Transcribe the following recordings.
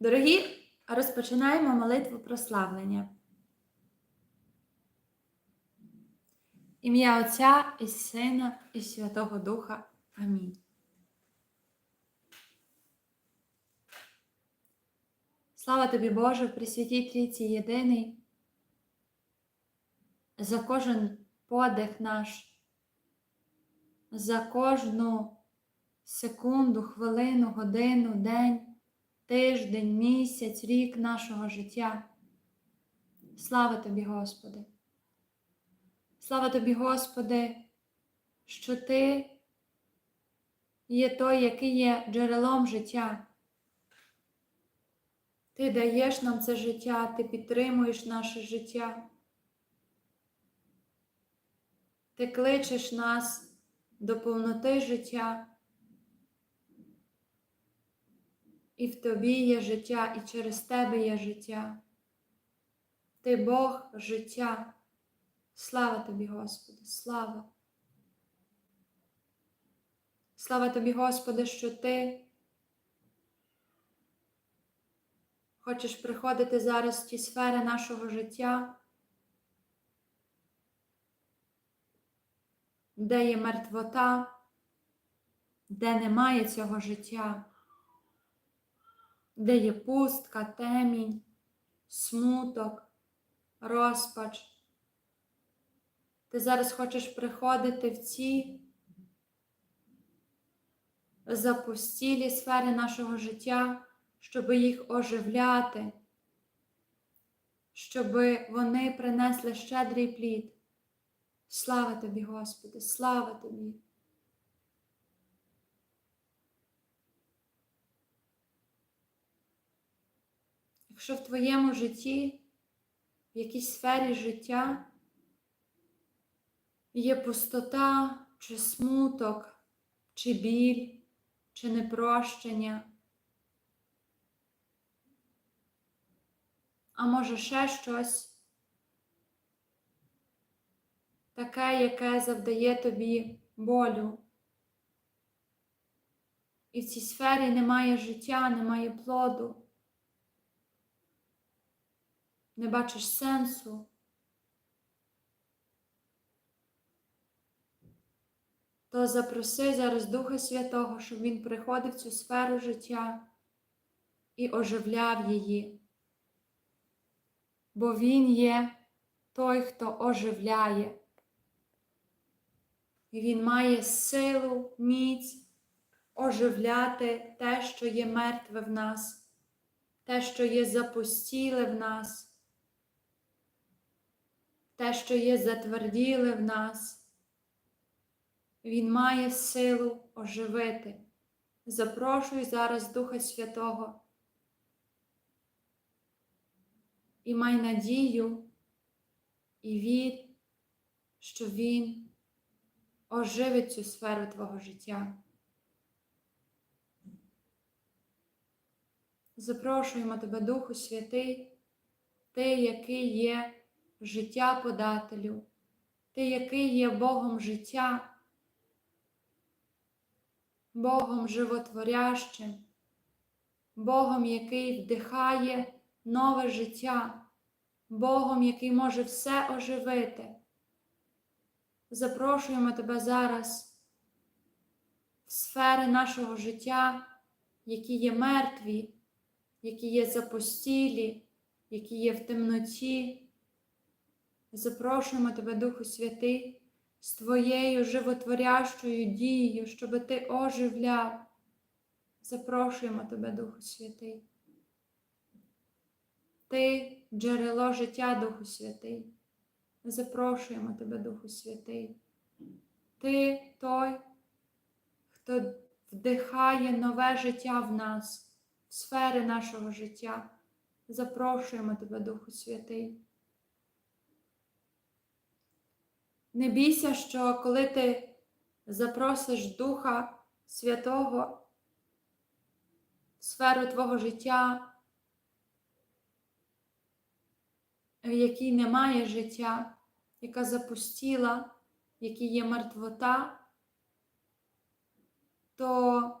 Дорогі, розпочинаємо молитву прославлення. Ім'я Отця і Сина, і Святого Духа. Амінь. Слава тобі, Боже, Пресвятій Трійці Єдиний, за кожен подих наш, за кожну секунду, хвилину, годину, день, тиждень, місяць, рік нашого життя. Слава тобі, Господи! Слава тобі, Господи, що Ти є той, який є джерелом життя. Ти даєш нам це життя, Ти підтримуєш наше життя. Ти кличеш нас до повноти життя. І в тобі є життя, і через тебе є життя. Ти Бог життя. Слава тобі, Господи, слава. Слава тобі, Господи, що Ти хочеш приходити зараз в ті сфери нашого життя, де є мертвота, де немає цього життя, де є пустка, темінь, смуток, розпач. Ти зараз хочеш приходити в ці запустілі сфери нашого життя, щоб їх оживляти, щоб вони принесли щедрий плід. Слава тобі, Господи, слава тобі. Якщо в твоєму житті, в якійсь сфері життя, є пустота, чи смуток, чи біль, чи непрощення, а може ще щось таке, яке завдає тобі болю. І в цій сфері немає життя, немає плоду, не бачиш сенсу. то запроси зараз Духа Святого, щоб Він приходив в цю сферу життя і оживляв її. Бо Він є той, хто оживляє. І Він має силу, міць оживляти те, що є мертве в нас, те, що є запустіле в нас, те, що є затверділе в нас. Він має силу оживити. Запрошуй зараз Духа Святого і май надію і вір, що Він оживить цю сферу Твого життя. Запрошуємо Тебе, Духу Святий, Ти, який є життя подателю, Ти, який є Богом життя. Богом животворящим, Богом, який вдихає нове життя, Богом, який може все оживити. Запрошуємо тебе зараз в сфери нашого життя, які є мертві, які є запустілі, які є в темноті. Запрошуємо тебе, Духу Святий з Твоєю животворящою дією, щоб Ти оживляв. Запрошуємо Тебе, Духу Святий. Ти джерело життя, Духу Святий. Запрошуємо Тебе, Духу Святий. Ти той, хто вдихає нове життя в нас, в сфери нашого життя. Запрошуємо Тебе, Духу Святий. Не бійся, що коли ти запросиш Духа Святого в сферу твого життя, в якій немає життя, яка запустіла, в якій є мертвота, то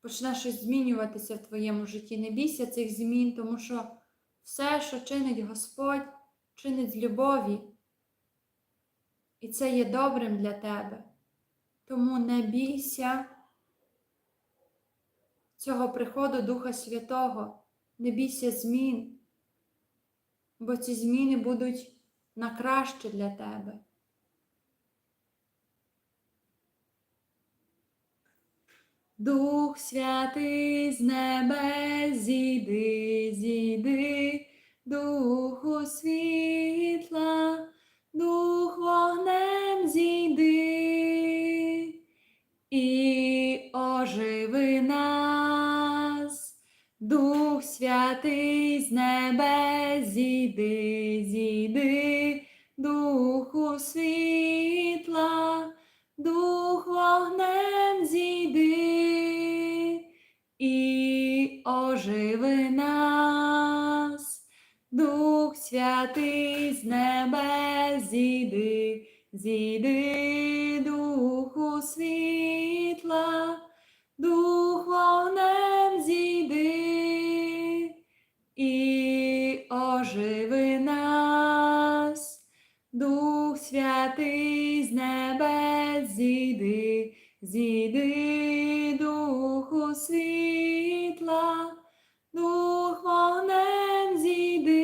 почне щось змінюватися в твоєму житті. Не бійся цих змін, тому що все, що чинить Господь, чинить з любові. І це є добрим для тебе. Тому не бійся цього приходу Духа Святого, не бійся змін, бо ці зміни будуть на краще для тебе. Дух Святий з небес зійди, зійди, Духу світла, Дух нас, Дух Святий з небес зійди, зійди, Духу світла, Дух вогнем зійди. І оживи нас, Дух Святий з небес зійди, зійди, Духу світла, зійди, Духу світла, Дух вогнем зійди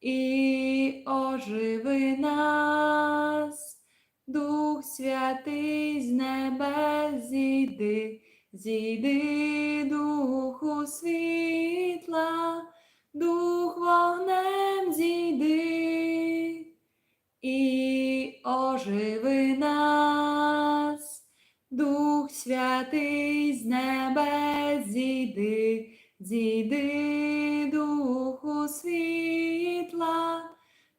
і оживи нас, Дух Святий з небес зійди, зійди, Духу світла, Дух вогнем зійди і оживи нас, Дух Святий з небес зійди, зійди, Духу світла,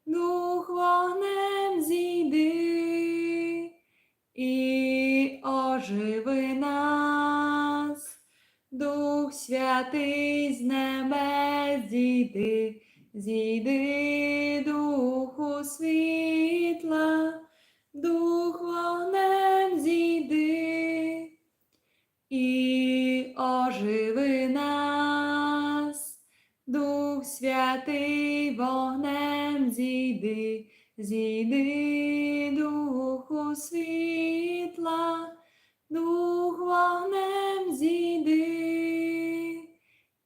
Дух вогнем зійди. І оживи нас, Дух Святий з небес зійди, зійди, Духу світла, Дух оживи нас, Дух Святий вогнем зійди, зійди, Духу світла, Дух вогнем зійди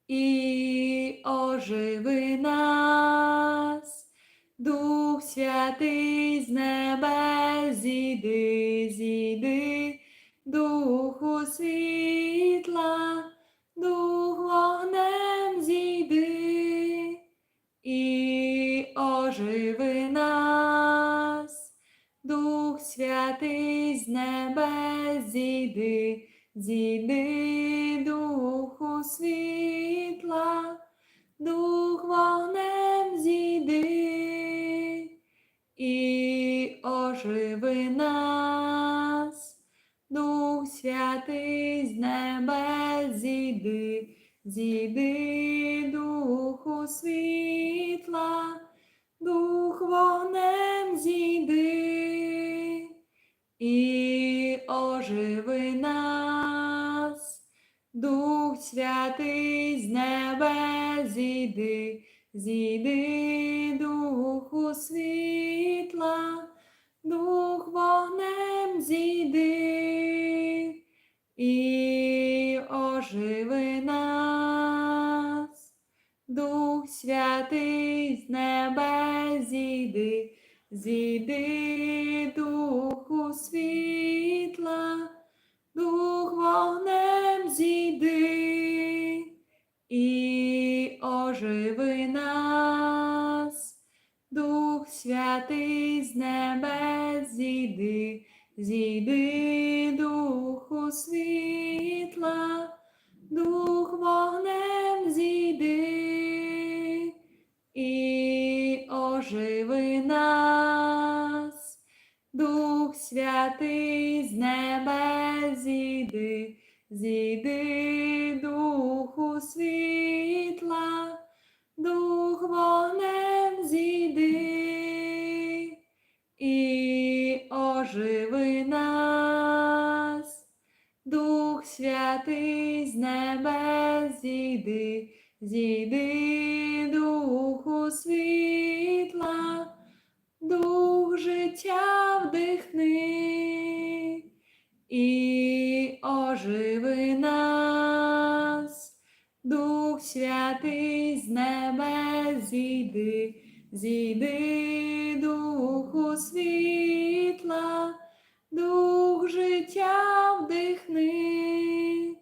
і оживи нас, Дух Святий з небес зійди, зійди, Духу світла, небес зійди, зійди, Духу світла, Дух вогнем зійди і оживи нас, Дух Святий з небес зійди, зійди, зійди, Духу світла, Дух вогнем зійди і оживи нас, Дух Святий з небес зійди, зійди, Духу світла, Дух вогнем оживи нас, Дух Святий з небес зійди, зійди, Духу світла, Дух вогнем зійди. І оживи нас, Дух Святий з небес зійди, зійди, Духу світла, Дух вогнем зійди і оживи нас, Дух Святий з небес зійди, зійди, Духу світла, Дух життя вдихни і оживи нас, Дух Святий з небес зійди, зійди, Духу світла, Дух життя вдихни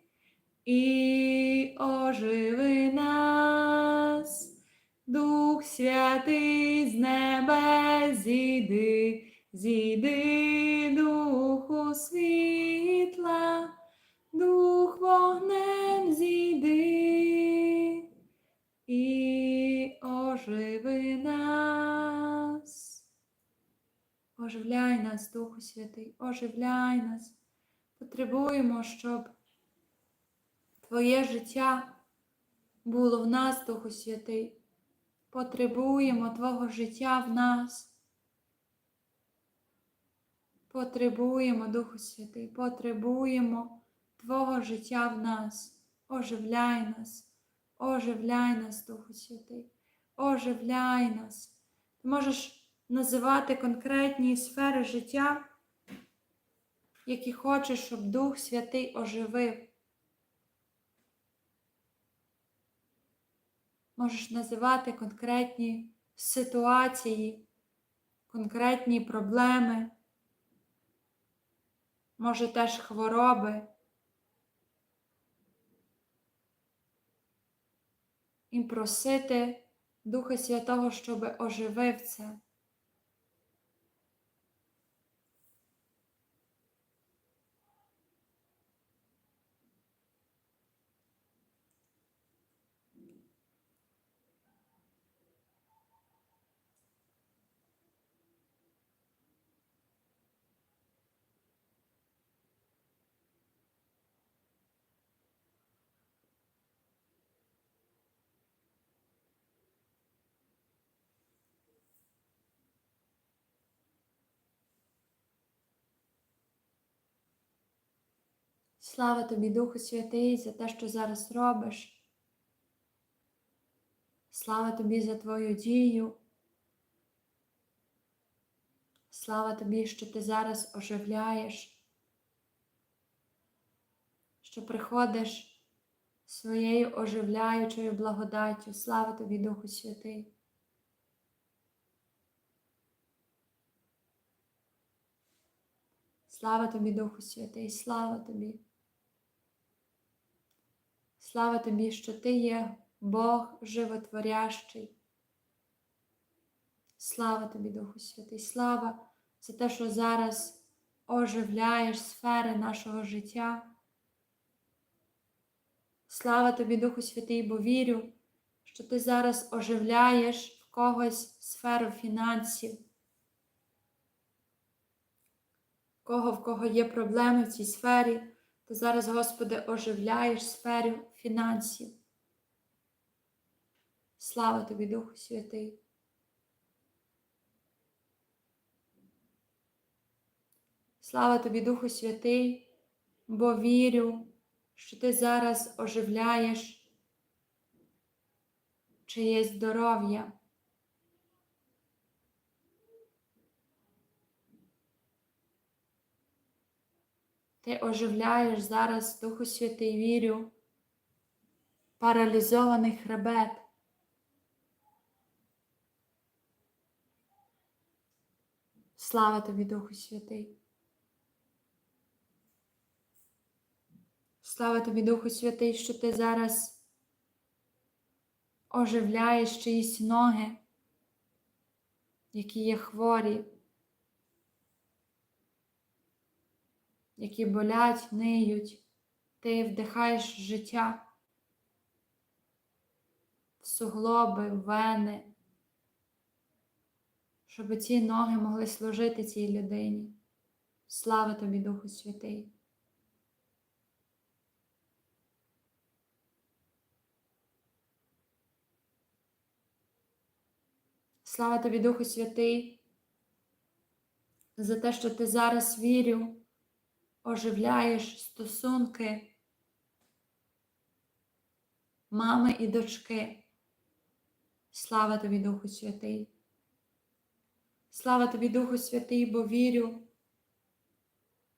і оживи нас, Дух Святий з небес зійди, зійди, Оживляй нас, Духу Святий, оживляй нас. Потребуємо, щоб Твоє життя було в нас, Духу Святий. Потребуємо Твого життя в нас. Потребуємо, Духу Святий, потребуємо Твого життя в нас. Оживляй нас, оживляй нас, Духу Святий, оживляй нас. Ти можеш називати конкретні сфери життя, які хочеш, щоб Дух Святий оживив. Можеш називати конкретні ситуації, конкретні проблеми, може теж хвороби. І просити Духа Святого, щоб оживив це. Слава тобі, Духу Святий, за те, що зараз робиш. Слава тобі за твою дію. Слава тобі, що ти зараз оживляєш, що приходиш своєю оживляючою благодаттю. Слава тобі, Духу Святий. Слава тобі, Духу Святий, слава тобі. Слава тобі, що ти є Бог животворящий. Слава тобі, Духу Святий, слава за те, що зараз оживляєш сфери нашого життя. Слава тобі, Духу Святий, бо вірю, що ти зараз оживляєш в когось сферу фінансів. Кого в кого є проблеми в цій сфері, ти зараз, Господи, оживляєш сферу фінансів. Слава тобі, Духу Святий. Слава тобі, Духу Святий, бо вірю, що ти зараз оживляєш чиєсь здоров'я. Ти оживляєш зараз, Духу Святий, вірю, паралізований хребет. Слава тобі, Духу Святий. Слава тобі, Духу Святий, що ти зараз оживляєш чиїсь ноги, які є хворі. які болять, ниють, ти вдихаєш життя суглоби, вени, щоб ці ноги могли служити цій людині. Слава тобі, Духу Святий. Слава тобі, Духу Святий, за те, що ти зараз вірю оживляєш стосунки мами і дочки. Слава тобі, Духу Святий. Слава тобі, Духу Святий, бо вірю,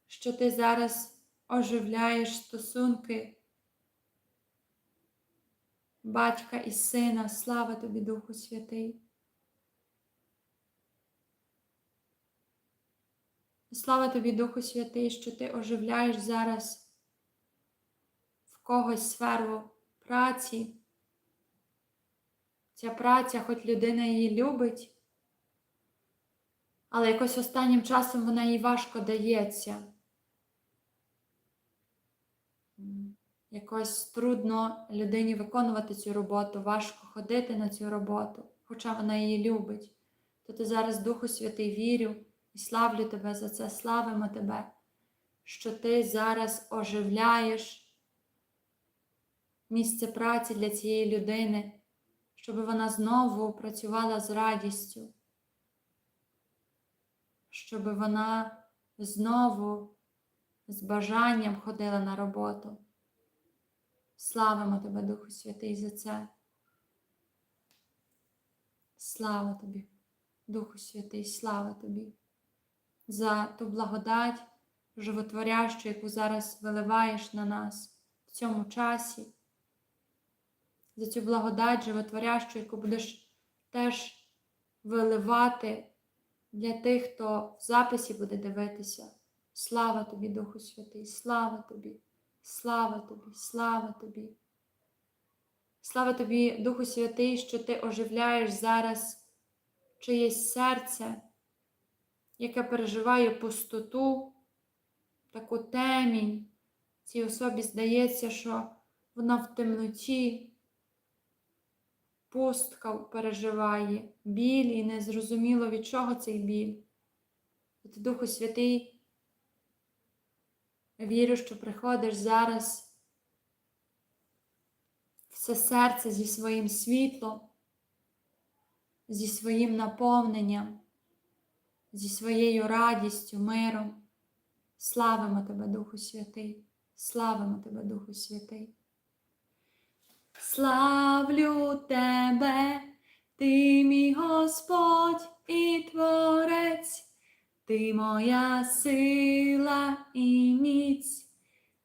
що ти зараз оживляєш стосунки батька і сина. Слава тобі, Духу Святий. Слава тобі, Духу Святий, що ти оживляєш зараз в когось сферу праці. Ця праця, хоч людина її любить, але якось останнім часом вона їй важко дається. Якось трудно людині виконувати цю роботу, важко ходити на цю роботу, хоча вона її любить. То ти зараз, Духу Святий, вірю і славлю тебе за це, славимо тебе, що ти зараз оживляєш місце праці для цієї людини, щоб вона знову працювала з радістю, щоб вона знову з бажанням ходила на роботу. Славимо тебе, Духу Святий, за це. Слава тобі, Духу Святий, слава тобі, за ту благодать животворящу, яку зараз виливаєш на нас в цьому часі, за цю благодать животворящу, яку будеш теж виливати для тих, хто в записі буде дивитися. Слава тобі, Духу Святий, слава тобі. Слава тобі, слава тобі. Слава тобі, Духу Святий, що ти оживляєш зараз чиєсь серце, яке переживає пустоту, таку темінь. Цій особі здається, що вона в темноті, пустка переживає, біль і незрозуміло, від чого цей біль. От Духу Святий. Вірю, що приходиш зараз все серце зі своїм світлом, зі своїм наповненням, зі своєю радістю, миром. Славимо Тебе, Духу Святий, славимо Тебе, Духу Святий. Славлю Тебе, Ти мій Господь і Творець. Ти моя сила і міць,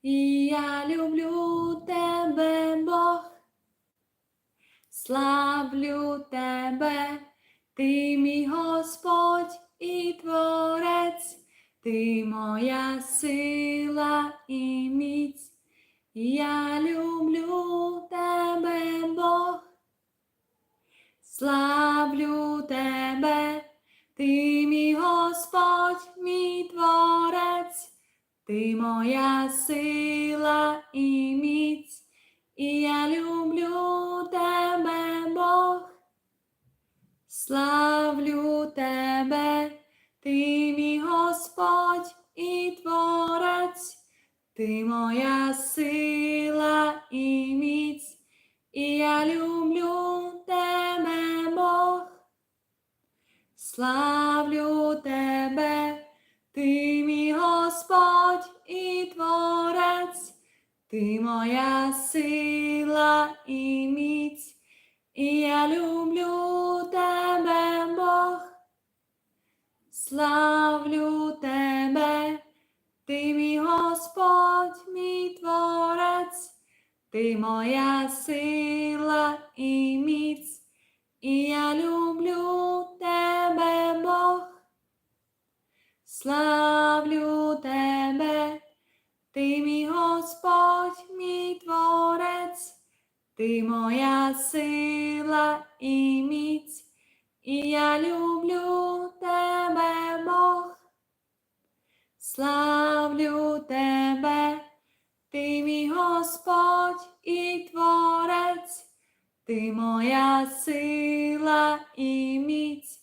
і я люблю тебе, Бог. Славлю тебе, ти мій Господь і Творець, ти моя сила і міць, і я люблю Славлю тебе. Ти мій Господь, мій Творець, ти моя сила і міць, і я люблю тебе, Бог. Славлю тебе, ти мій Господь і Творець, ти моя сила і міць, і я люблю тебе. Славлю тебе, ти мій Господь і Творець, ти моя сила і міць, і я люблю тебе, Бог. Славлю тебе, ти мій Господь, мій Творець, ти моя сила і міць, і я люблю тебе, Бог. Славлю тебе, ти мій Господь, мій Творець, ти моя сила і міць, і я люблю тебе, Бог. Славлю тебе, ти мій Господь і Творець, ти моя сила сила і міць,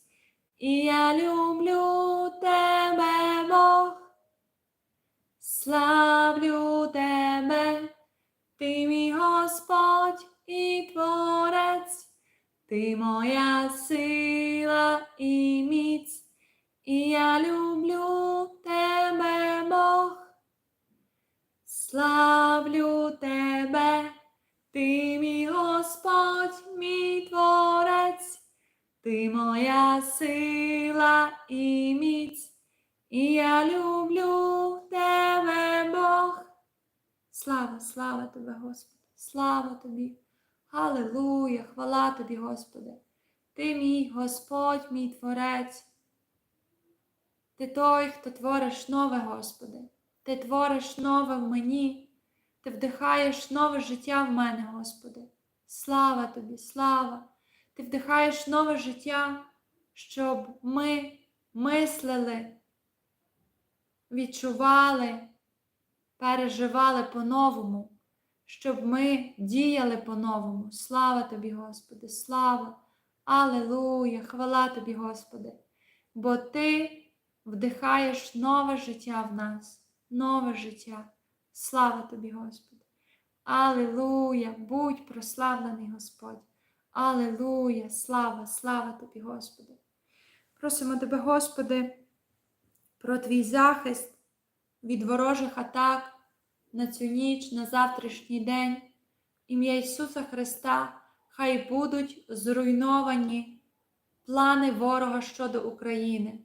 і я люблю тебе, Бог, славлю тебе, ти мій Господь і творець, ти моя сила і міць, і я люблю тебе, Бог, славлю тебе. Ти мій Господь, мій творець, ти моя сила і міць, і я люблю тебе, Бог. Слава, слава тебе, Господи, слава тобі. Аллилуйя, хвала тобі, Господи. Ти мій Господь, мій Творець. Ти той, хто твориш нове, Господи. Ти твориш нове в мені. Ти вдихаєш нове життя в мене, Господи. Слава тобі, слава! Ти вдихаєш нове життя, щоб ми мислили, відчували, переживали по-новому, щоб ми діяли по-новому. Слава тобі, Господи, слава! Аллилуйя! Хвала тобі, Господи! Бо Ти вдихаєш нове життя в нас, нове життя. Слава тобі, Господи! Аллилуйя! Будь прославлений Господь! Аллилуйя! Слава, слава тобі, Господи! Просимо Тебе, Господи, про Твій захист від ворожих атак на цю ніч, на завтрашній день. Ім'я Ісуса Христа, хай будуть зруйновані плани ворога щодо України.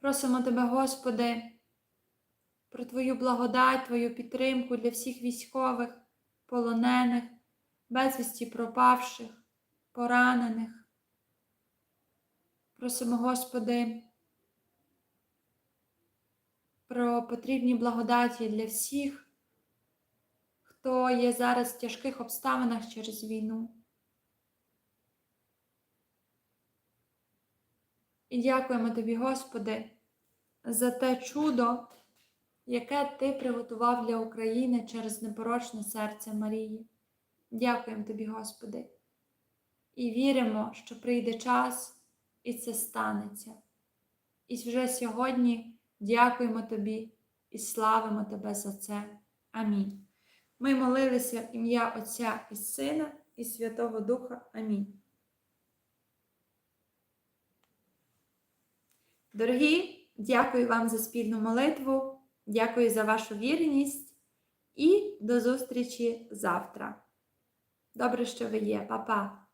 Просимо Тебе, Господи, про Твою благодать, Твою підтримку для всіх військових, полонених, безвісті пропавших, поранених. Просимо, Господи, про потрібні благодаті для всіх, хто є зараз в тяжких обставинах через війну. І дякуємо Тобі, Господи, за те чудо, яке Ти приготував для України через непорочне серце Марії. Дякуємо Тобі, Господи, і віримо, що прийде час, і це станеться. І вже сьогодні дякуємо Тобі і славимо Тебе за це. Амінь. Ми молилися в ім'я Отця і Сина, і Святого Духа. Амінь. Дорогі, дякую вам за спільну молитву, дякую за вашу вірність і до зустрічі завтра. Добре, що ви є, Па-па!